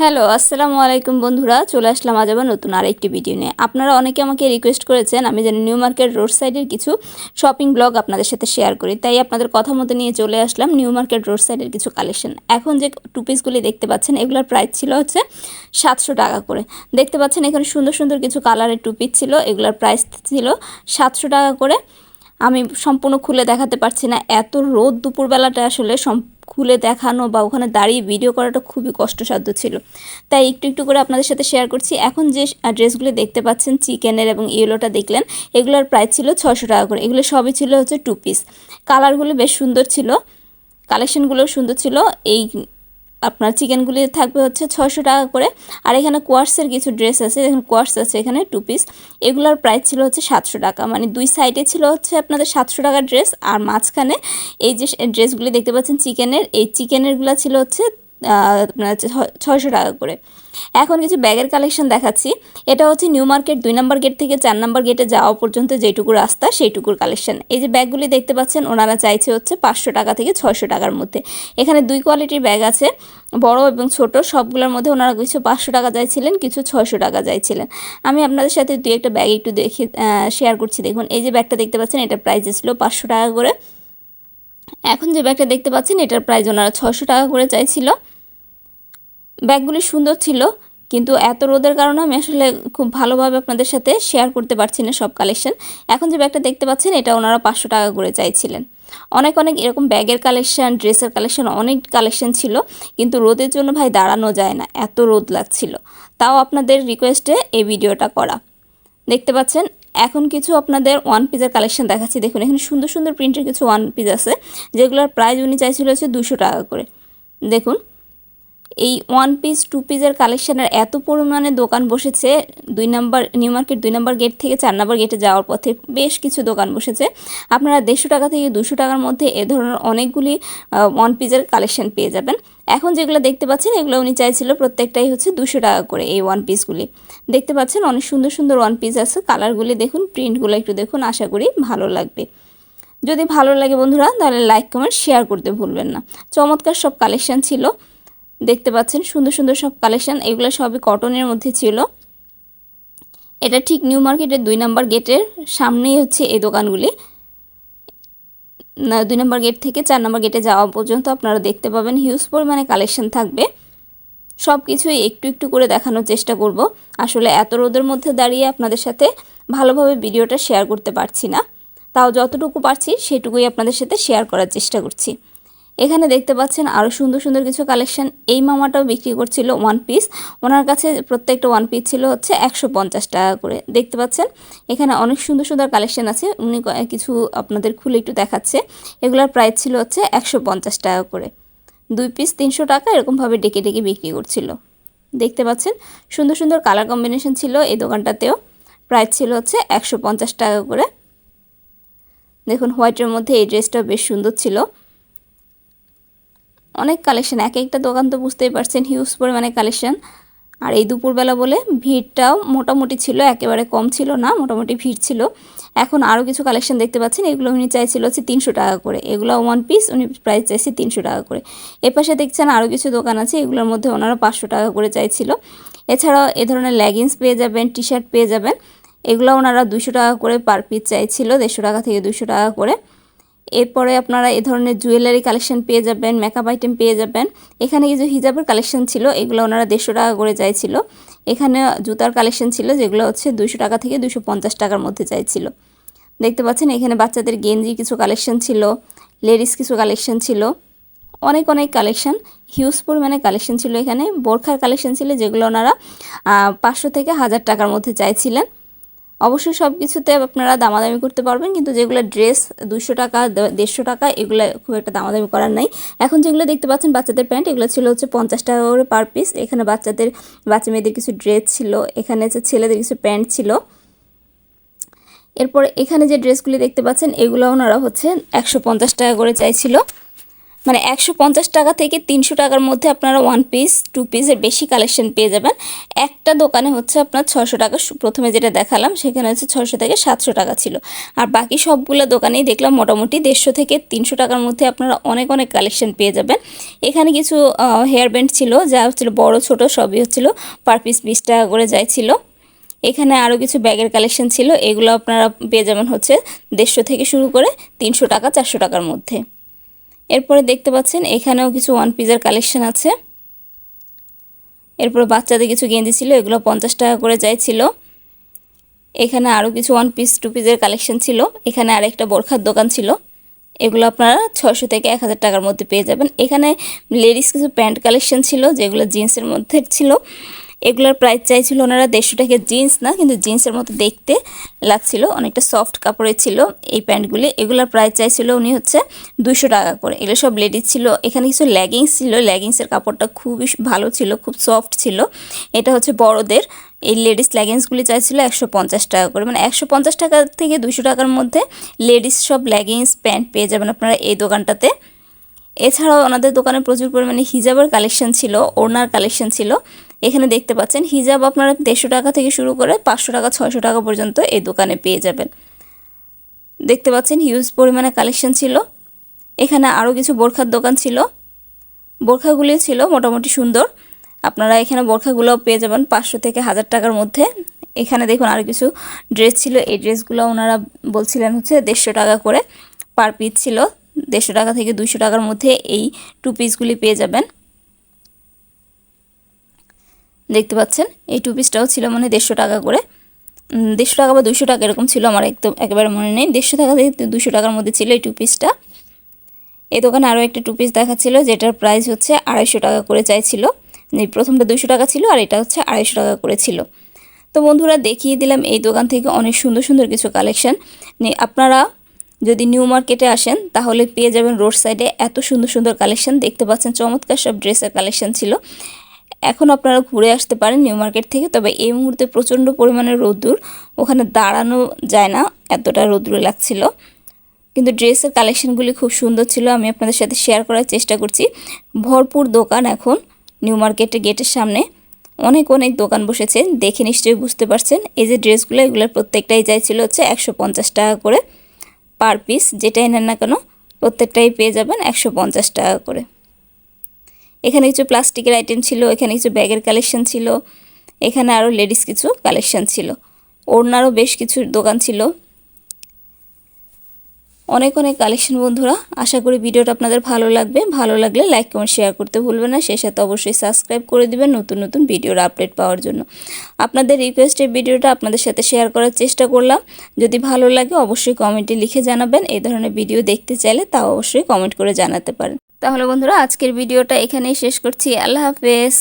Hello, আসসালামু আলাইকুম বন্ধুরা, চলে আসলাম আজ আবার নতুন আরেকটি ভিডিও নিয়ে। আপনারা অনেকে আমাকে রিকোয়েস্ট করেছেন, আমি যেন নিউ মার্কেট রোড সাইডের কিছু শপিং ব্লগ আপনাদের সাথে শেয়ার করি। তাই আপনাদের কথা মতো নিয়ে চলে আসলাম নিউ মার্কেট রোড সাইডের কিছু কালেকশন এখন যে টু পিসগুলি দেখতে পাচ্ছেন, এগুলোর প্রাইস ছিল হচ্ছে সাতশো টাকা করে। দেখতে পাচ্ছেন এখানে সুন্দর সুন্দর কিছু কালারের টু পিস ছিল, এগুলোর প্রাইস ছিল সাতশো টাকা করে। আমি সম্পূর্ণ খুলে দেখাতে পারছি না। এত রোদ দুপুরবেলাটা আসলে খুলে দেখানো বা ওখানে দাঁড়িয়ে ভিডিও করাটা খুবই কষ্টসাধ্য ছিল। তাই একটু একটু করে আপনাদের সাথে শেয়ার করছি। এখন যে ড্রেসগুলি দেখতে পাচ্ছেন চিকেনের এবং ইয়েলোটা দেখলেন, এগুলোর প্রাইস ছিল ছশো টাকা করে। এগুলো সবই ছিল হচ্ছে টু পিস কালারগুলো বেশ সুন্দর ছিল। কালেকশনগুলো সুন্দর ছিল। এই আপনার চিকেনগুলি থাকবে হচ্ছে ছশো টাকা করে। আর এখানে কোয়ার্সের কিছু ড্রেস আছে, দেখুন কোয়ার্স আছে এখানে টু পিস এগুলোর প্রাইস ছিল হচ্ছে সাতশো টাকা। মানে দুই সাইডে ছিল হচ্ছে আপনাদের সাতশো টাকার ড্রেস আর মাঝখানে এই যে ড্রেসগুলি দেখতে পাচ্ছেন চিকেনের, এই চিকেনেরগুলো ছিল হচ্ছে আপনার ছয়শো টাকা করে। এখন কিছু ব্যাগের কালেকশন দেখাচ্ছি। এটা হচ্ছে নিউ মার্কেট দুই নম্বর গেট থেকে চার নম্বর গেটে যাওয়া পর্যন্ত যেটুকু রাস্তা, সেইটুকুর কালেকশন এই যে ব্যাগগুলি দেখতে পাচ্ছেন, ওনারা চাইছে হচ্ছে পাঁচশো টাকা থেকে ছয়শো টাকার মধ্যে। এখানে দুই কোয়ালিটির ব্যাগ আছে, বড় এবং ছোট। সবগুলোর মধ্যে ওনারা কিছু পাঁচশো টাকা চাইছিলেন, কিছু ছয়শো টাকা চাইছিলেন। আমি আপনাদের সাথে দুই একটা ব্যাগ একটু দেখে শেয়ার করছি। দেখুন, এই যে ব্যাগটা দেখতে পাচ্ছেন, এটার প্রাইস ছিল পাঁচশো টাকা করে। এখন যে ব্যাগটা দেখতে পাচ্ছেন, এটার প্রাইস ওনারা ছশো টাকা করে চাইছিল। ব্যাগগুলি সুন্দর ছিল, কিন্তু এত রোদের কারণে আমি আসলে খুব ভালোভাবে আপনাদের সাথে শেয়ার করতে পারছি না সব কালেকশন এখন যে ব্যাগটা দেখতে পাচ্ছেন, এটা ওনারা পাঁচশো টাকা করে চাইছিলেন। অনেক অনেক এরকম ব্যাগের কালেকশান ড্রেসের কালেকশান অনেক কালেকশান ছিল, কিন্তু রোদের জন্য ভাই দাঁড়ানো যায় না, এত রোদ লাগছিল। তাও আপনাদের রিকোয়েস্টে এই ভিডিওটা করা। দেখতে পাচ্ছেন, এখন কিছু আপনাদের ওয়ান পিসের কালেকশন দেখাচ্ছি। দেখুন, এখানে সুন্দর সুন্দর প্রিন্টের কিছু ওয়ান পিস আছে, যেগুলোর প্রাইস উনি চাইছিল হচ্ছে দুশো টাকা করে। দেখুন এই ওয়ান পিস টু পিসের কালেকশানের এত পরিমাণে দোকান বসেছে, দুই নাম্বার নিউ মার্কেট দুই নাম্বার গেট থেকে চার নাম্বার গেটে যাওয়ার পথে বেশ কিছু দোকান বসেছে। আপনারা দেড়শো টাকা থেকে দুশো টাকার মধ্যে এ ধরনের অনেকগুলি ওয়ান পিসের কালেকশান পেয়ে যাবেন। এখন যেগুলো দেখতে পাচ্ছেন, এগুলো উনি চাইছিল প্রত্যেকটাই হচ্ছে দুশো টাকা করে এই ওয়ান পিসগুলি দেখতে পাচ্ছেন অনেক সুন্দর সুন্দর ওয়ান পিস আছে কালারগুলি দেখুন প্রিন্টগুলো একটু দেখুন, আশা করি ভালো লাগবে। যদি ভালো লাগে বন্ধুরা, তাহলে লাইক কমেন্ট শেয়ার করতে ভুলবেন না। চমৎকার সব কালেকশান ছিল। দেখতে পাচ্ছেন, সুন্দর সুন্দর সব কালেকশান এগুলো সবই কটনের মধ্যে ছিল। এটা ঠিক নিউ মার্কেটের দুই নাম্বার গেটের সামনেই হচ্ছে এই দোকানগুলি। দুই নম্বর গেট থেকে চার নম্বর গেটে যাওয়া পর্যন্ত আপনারা দেখতে পাবেন হিউজ পরিমাণে কালেকশন থাকবে। সব কিছুই একটু একটু করে দেখানোর চেষ্টা করব। আসলে এত রোদের মধ্যে দাঁড়িয়ে আপনাদের সাথে ভালোভাবে ভিডিওটা শেয়ার করতে পারছি না। তাও যতটুকু পারছি, সেটুকুই আপনাদের সাথে শেয়ার করার চেষ্টা করছি। এখানে দেখতে পাচ্ছেন আরও সুন্দর সুন্দর কিছু কালেকশন এই মামাটাও বিক্রি করছিল ওয়ান পিস ওনার কাছে প্রত্যেকটা ওয়ান পিস ছিল হচ্ছে একশো পঞ্চাশ টাকা করে। দেখতে পাচ্ছেন, এখানে অনেক সুন্দর সুন্দর কালেকশন আছে। উনি কিছু আপনাদের খুলে একটু দেখাচ্ছে। এগুলোর প্রাইস ছিল হচ্ছে একশো পঞ্চাশ টাকা করে। দুই পিস তিনশো টাকা এরকমভাবে ডেকে ডেকে বিক্রি করছিল। দেখতে পাচ্ছেন, সুন্দর সুন্দর কালার কম্বিনেশন ছিল এই দোকানটাতেও। প্রাইস ছিল হচ্ছে একশো পঞ্চাশ টাকা করে। দেখুন হোয়াইটের মধ্যে এই ড্রেসটা বেশ সুন্দর ছিল। অনেক কালেকশন এক একটা দোকান তো বুঝতেই পারছেন হিউজ পরিমাণে কালেকশন আর এই দুপুরবেলা বলে ভিড়টাও মোটামুটি ছিল, একেবারে কম ছিল না, মোটামুটি ভিড় ছিল। এখন আরও কিছু কালেকশন দেখতে পাচ্ছেন, এগুলো উনি চাইছিল হচ্ছে তিনশো টাকা করে। এগুলো ওয়ান পিস উনি প্রাইস চাইছে তিনশো টাকা করে। এপাশে দেখছেন আরও কিছু দোকান আছে, এগুলোর মধ্যে ওনারা পাঁচশো টাকা করে চাইছিল। এছাড়াও এ ধরনের লেগিংস পেয়ে যাবেন টি শার্ট পেয়ে যাবেন। এগুলো ওনারা দুশো টাকা করে পার পিস চাইছিল, দেড়শো টাকা থেকে দুশো টাকা করে। এরপরে আপনারা এ ধরনের জুয়েলারি কালেকশন পেয়ে যাবেন মেকআপ আইটেম পেয়ে যাবেন। এখানে কিছু হিজাবের কালেকশন ছিল, এগুলো ওনারা দেড়শো টাকা করে চাইছিল। এখানে জুতার কালেকশন ছিল, যেগুলো হচ্ছে দুশো টাকা থেকে দুশো পঞ্চাশ টাকার মধ্যে চাইছিল। দেখতে পাচ্ছেন, এখানে বাচ্চাদের গেঞ্জি কিছু কালেকশন ছিল লেডিস কিছু কালেকশন ছিল। অনেক অনেক কালেকশন হিউজ পরিমাণে কালেকশন ছিল এখানে। বোরখার কালেকশন ছিল, যেগুলো ওনারা পাঁচশো থেকে হাজার টাকার মধ্যে চাইছিলেন। অবশ্যই সব কিছুতে আপনারা দামাদামি করতে পারবেন, কিন্তু যেগুলো ড্রেস দুশো টাকা দেড়শো টাকা, এগুলো খুব একটা দামাদামি করার নাই। এখন যেগুলো দেখতে পাচ্ছেন বাচ্চাদের প্যান্ট, এগুলো ছিল হচ্ছে পঞ্চাশ টাকা করে পার পিস এখানে বাচ্চাদের, বাচ্চা মেয়েদের কিছু ড্রেস ছিল, এখানে হচ্ছে ছেলেদের কিছু প্যান্ট ছিল। এরপর এখানে যে ড্রেসগুলি দেখতে পাচ্ছেন, এগুলো ওনারা হচ্ছে একশো পঞ্চাশ টাকা করে চাইছিল। মানে একশো পঞ্চাশ টাকা থেকে তিনশো টাকার মধ্যে আপনারা ওয়ান পিস টু পিসের বেশি কালেকশন পেয়ে যাবেন। একটা দোকানে হচ্ছে আপনার ছশো টাকা প্রথমে যেটা দেখালাম, সেখানে হচ্ছে ছশো থেকে সাতশো টাকা ছিল। আর বাকি সবগুলো দোকানেই দেখলাম মোটামুটি দেড়শো থেকে তিনশো টাকার মধ্যে আপনারা অনেক অনেক কালেকশন পেয়ে যাবেন। এখানে কিছু হেয়ার ব্যান্ড ছিল, যা হচ্ছিল বড়, ছোট, সবই হচ্ছিল পার পিস বিশ টাকা করে যাইছিল এখানে আরও কিছু ব্যাগের কালেকশন ছিল, এগুলো আপনারা পেয়ে যাবেন হচ্ছে দেড়শো থেকে শুরু করে তিনশো টাকা, চারশো টাকার মধ্যে। এরপরে দেখতে পাচ্ছেন এখানেও কিছু ওয়ান পিসের কালেকশন আছে। এরপরে বাচ্চাদের কিছু গেঞ্জি ছিল, এগুলো পঞ্চাশ টাকা করে চাইছিল এখানে আরও কিছু ওয়ান পিস টু পিসের কালেকশন ছিল। এখানে আরেকটা বোরখার দোকান ছিল। এগুলো আপনারা ছশো থেকে এক হাজার টাকার মধ্যে পেয়ে যাবেন। এখানে লেডিস কিছু প্যান্ট কালেকশন ছিল, যেগুলো জিন্সের মধ্যে ছিল। এগুলোর প্রাইস চাইছিল ওনারা দেড়শো টাকা জিন্স না, কিন্তু জিন্সের মতো দেখতে লাগছিল। অনেকটা সফট কাপড়ের ছিল এই প্যান্টগুলি। এগুলোর প্রাইস চাইছিল উনি হচ্ছে দুশো টাকা করে। এগুলো সব লেডিস ছিল। এখানে কিছু লেগিংস ছিল। লেগিংসের কাপড়টা খুবই ভালো ছিল, খুব সফট ছিল। এটা হচ্ছে বড়দের। এই লেডিস লেগিংসগুলি চাইছিল একশো পঞ্চাশ টাকা করে। মানে একশো পঞ্চাশ টাকা থেকে দুশো টাকার মধ্যে লেডিস সব লেগিংস প্যান্ট পেয়ে যাবেন আপনারা এই দোকানটাতে। এছাড়াও ওনাদের দোকানে প্রচুর পরিমাণে হিজাবের কালেকশন ছিল, ওড়নার কালেকশন ছিল। এখানে দেখতে পাচ্ছেন, হিজাব আপনারা দেড়শো টাকা থেকে শুরু করে পাঁচশো টাকা, ছয়শো টাকা পর্যন্ত এই দোকানে পেয়ে যাবেন। দেখতে পাচ্ছেন হিউজ পরিমাণে কালেকশন ছিল। এখানে আরও কিছু বোরখার দোকান ছিল। বোরখাগুলি ছিল মোটামুটি সুন্দর। আপনারা এখানে বোরখাগুলো পেয়ে যাবেন পাঁচশো থেকে হাজার টাকার মধ্যে। এখানে দেখুন আরও কিছু ড্রেস ছিল। এই ড্রেসগুলো ওনারা বলছিলেন হচ্ছে দেড়শো টাকা করে পার পিস ছিল। দেড়শো টাকা থেকে দুশো টাকার মধ্যে এই টু পিসগুলি পেয়ে যাবেন। দেখতে পাচ্ছেন? এই টু পিসটাও ছিল মানে দেড়শো টাকা করে। দেড়শো টাকা বা দুশো টাকা এরকম ছিল আমার একদম একেবারে মনে নেই। দেড়শো টাকা দুশো টাকার মধ্যে ছিল এই টু। পিসটা এই দোকানে আরও একটা টু পিস দেখাচ্ছিল, যেটার প্রাইস হচ্ছে আড়াইশো টাকা করে চাইছিল। প্রথমটা দুশো টাকা ছিল আর এটা হচ্ছে আড়াইশো টাকা করে ছিল। তো বন্ধুরা, দেখিয়ে দিলাম এই দোকান থেকে অনেক সুন্দর সুন্দর কিছু কালেকশন আপনারা যদি নিউ মার্কেটে আসেন, তাহলে পেয়ে যাবেন রোড সাইডে এত সুন্দর সুন্দর কালেকশন দেখতে পাচ্ছেন চমৎকার সব ড্রেসের কালেকশন ছিল। এখন আপনারা ঘুরে আসতে পারেন নিউ মার্কেট থেকে, তবে এই মুহূর্তে প্রচণ্ড পরিমাণে রোদ্দুর, ওখানে দাঁড়ানো যায় না, এতটা রোদ্দুর লাগছিল। কিন্তু ড্রেসের কালেকশনগুলি খুব সুন্দর ছিল, আমি আপনাদের সাথে শেয়ার করার চেষ্টা করছি। ভরপুর দোকান এখন নিউ মার্কেটের গেটের সামনে। অনেক অনেক দোকান বসেছে, দেখে নিশ্চয়ই বুঝতে পারছেন। এই যে ড্রেসগুলো, এগুলোর প্রত্যেকটাই চাইছিল হচ্ছে একশো পঞ্চাশ টাকা করে পার পিস, যেটাই নেন না কেন, প্রত্যেকটাই পেয়ে যাবেন একশো পঞ্চাশ টাকা করে। এখানে কিছু প্লাস্টিকের আইটেম ছিল, এখানে কিছু ব্যাগের কালেকশন ছিল, এখানে আরও লেডিস কিছু কালেকশন ছিল। ওড়নারও বেশ কিছু দোকান ছিল। অনেক অনেক কালেকশন বন্ধুরা, আশা করি ভিডিওটা আপনাদের ভালো লাগবে। ভালো লাগলে লাইক কমেন্ট শেয়ার করতে ভুলবেন না। সেই সাথে অবশ্যই সাবস্ক্রাইব করে দিবেন নতুন নতুন ভিডিওর আপডেট পাওয়ার জন্য। আপনাদের রিকোয়েস্টের ভিডিওটা আপনাদের সাথে শেয়ার করার চেষ্টা করলাম। যদি ভালো লাগে অবশ্যই কমেন্টে লিখে জানাবেন। এই ধরনের ভিডিও দেখতে চাইলে তাও অবশ্যই কমেন্ট করে জানাতে পারেন। তাহলে বন্ধুরা আজকের ভিডিওটা এখানেই শেষ করছি। আল্লাহ হাফেজ।